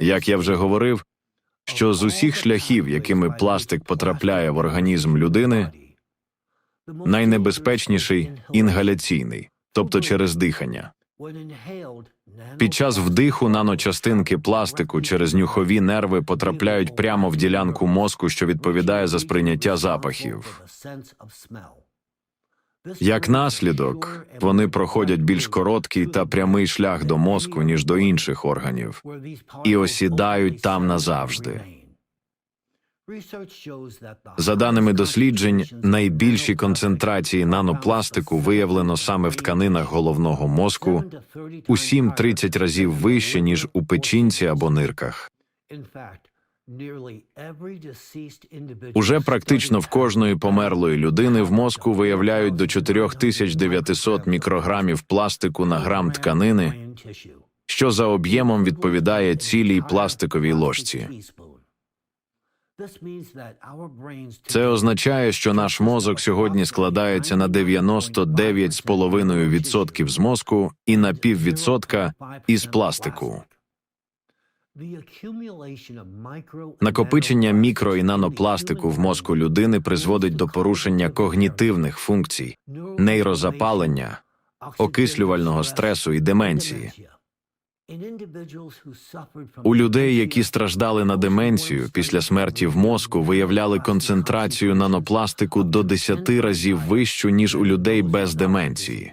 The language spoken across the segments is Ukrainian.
Як я вже говорив, що з усіх шляхів, якими пластик потрапляє в організм людини, найнебезпечніший інгаляційний, тобто через дихання. Під час вдиху наночастинки пластику через нюхові нерви потрапляють прямо в ділянку мозку, що відповідає за сприйняття запахів. Як наслідок, вони проходять більш короткий та прямий шлях до мозку, ніж до інших органів, і осідають там назавжди. За даними досліджень, найбільші концентрації нанопластику виявлено саме в тканинах головного мозку у 7-30 разів вище, ніж у печінці або нирках. Уже практично в кожної померлої людини в мозку виявляють до 4900 мікрограмів пластику на грам тканини, що за об'ємом відповідає цілій пластиковій ложці. Це означає, що наш мозок сьогодні складається на 99,5% з мозку і на піввідсотка із пластику. Накопичення мікро і нанопластику в мозку людини призводить до порушення когнітивних функцій, нейрозапалення, окислювального стресу і деменції. У людей, які страждали на деменцію, після смерті в мозку виявляли концентрацію нанопластику до 10 разів вищу, ніж у людей без деменції.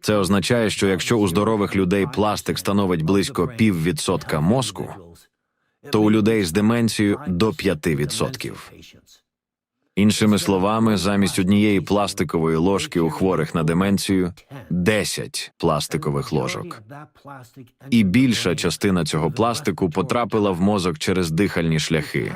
Це означає, що якщо у здорових людей пластик становить близько піввідсотка мозку, то у людей з деменцією до 5%. Іншими словами, замість однієї пластикової ложки у хворих на деменцію 10 пластикових ложок. І більша частина цього пластику потрапила в мозок через дихальні шляхи.